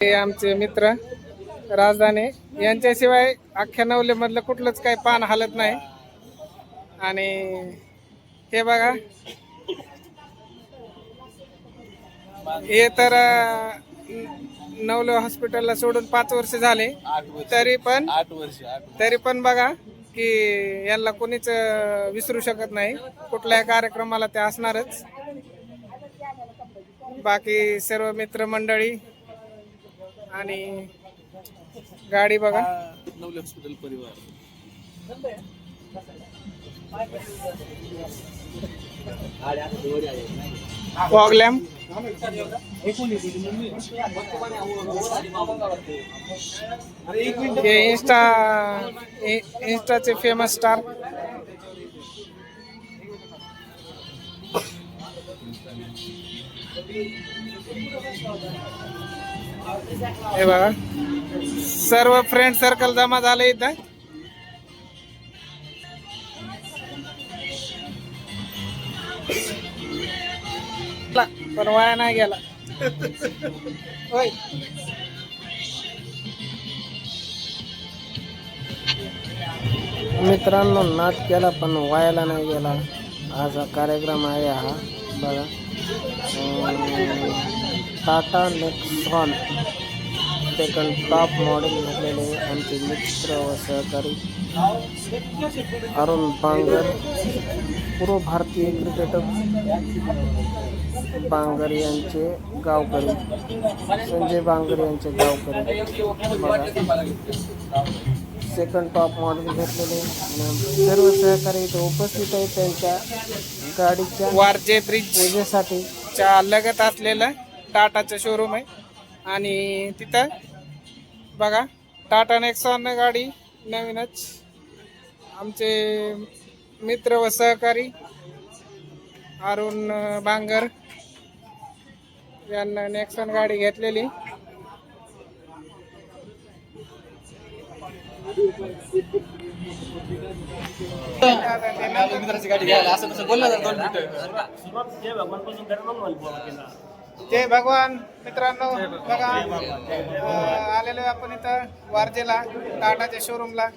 हे आमचे मित्र राजधानी यांच्याशिवाय अख्ख्या नवलेमधलं कुठलंच काही पान हलत नाही. आणि हे बघा. हे तर नवले हॉस्पिटलला सोडून पाच वर्ष झाले. तरी पण तरी पण बघा की यांना कोणीच विसरू शकत नाही. कुठल्याही कार्यक्रमाला ते असणारच. बाकी सर्व मित्रमंडळी आणि गाडी बघा. नवले हॉस्पिटल परिवार. फॉगलॅम हे इंस्टा इंस्टाचे फेमस स्टार हे बघा. सर्व फ्रेंड सर्कल जमा झाले इथं. पण वाया नाही गेला. होय. मित्रांनो नाट केला पण वायाला नाही गेला. आज हा कार्यक्रम आहे हा. बघा. Tata Nexon second top model घेतलेले आमचे मित्र व सहकारी अरुण बांगर पूर्व भारतीय क्रिकेटर बांगर यांचे गावकरी संजय बांगर यांचे गावकरी. सेकंड टॉप मॉडेल घेतलेले सर्व सहकारी इथे उपस्थित आहेत त्यांच्या गाडीच्या वारजे ब्रिज पूजेसाठी. च्या लगत असलेलं टाटाचं शोरूम आहे. आणि तिथं बघा टाटा नेक्सॉन गाडी नवीनच. आमचे मित्र व सहकारी अरुण भांगर बांगर यांना नेक्सॉन गाडी घेतलेली. मित्राची गाडी घ्यायला असं तसं बोलला दोन जय भगवान मित्रांनो बघा आलेलो आहे आपण इथं वारजेला टाटाच्या शोरूमला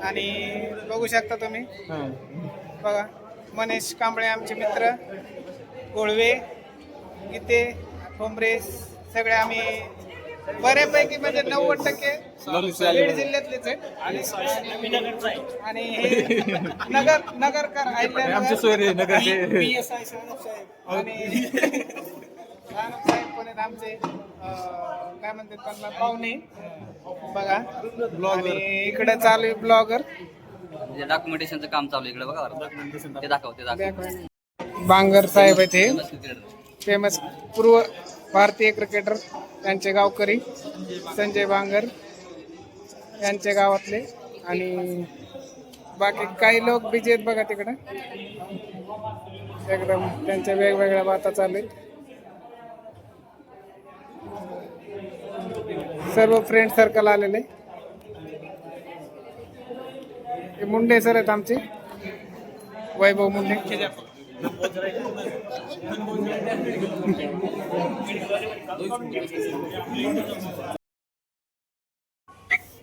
आणि बघू शकता तुम्ही बघा मनीष कांबळे आमचे मित्र कोळवे गीते ठोंबरे सगळे आम्ही बऱ्यापैकी म्हणजे नव्वद टक्के बीड जिल्ह्यातलेच आहेत. आणि हे नगर नगरकर आणि सानप साहेब पण आहेत आमचे. अं, काय म्हणतात त्यांना पाहुणे. बघा. आणि इकडे चालू आहे ब्लॉगर म्हणजे डॉक्युमेंटेशनचं काम चालू आहे इकडे बघा बरं. ते दाखव ते दाखव. बांगर साहेब आहेत हे. फेमस पूर्व भारतीय क्रिकेटर त्यांचे गावकरी. संजय बांगर यांचे गावातले. आणि बाकी काही लोक बिजी आहेत बघा तिकडं. एकदम त्यांच्या वेगवेगळ्या बाता चालू आहेत. सर्व फ्रेंड सर्कल आलेले. हे मुंडे सर आहेत आमचे. Vaibhav Munde.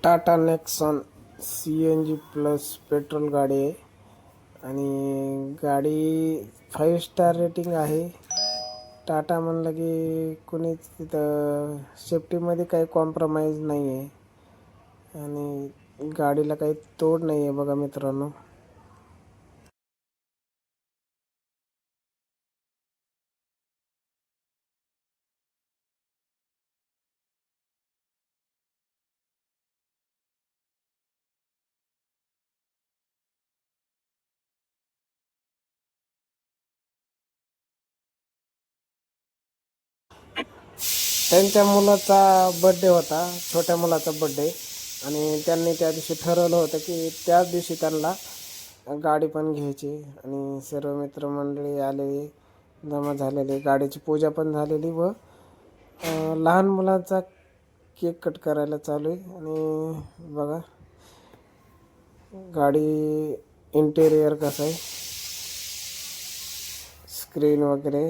Tata Nexon C N G plus petrol गाडी आहे. आणि गाडी फाईव्ह स्टार रेटिंग आहे. टाटा म्हणलं की कोणीच तिथं सेफ्टीमध्ये काही कॉम्प्रमाइज नाही आहे आणि गाडीला काही तोड नाही आहे बघा मित्रांनो. त्यांच्या मुलाचा बड्डे होता छोट्या मुलाचा बड्डे आणि त्यांनी त्या दिवशी ठरवलं होतं की त्याच दिवशी त्यांना गाडी पण घ्यायची. आणि सर्व मित्रमंडळी आलेली जमा झालेली गाडीची पूजा पण झालेली व लहान मुलांचा केक कट करायला चालू आहे. आणि बघा गाडी इंटेरियर कसं आहे? स्क्रीन वगैरे.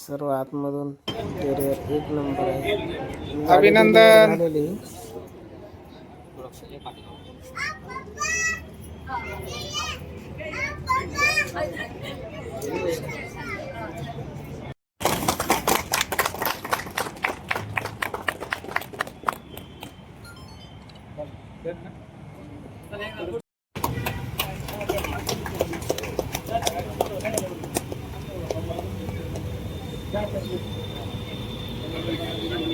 सर्व आतमधून इंटेरियर एक नंबर आहे. अभिनंदन. झालेली.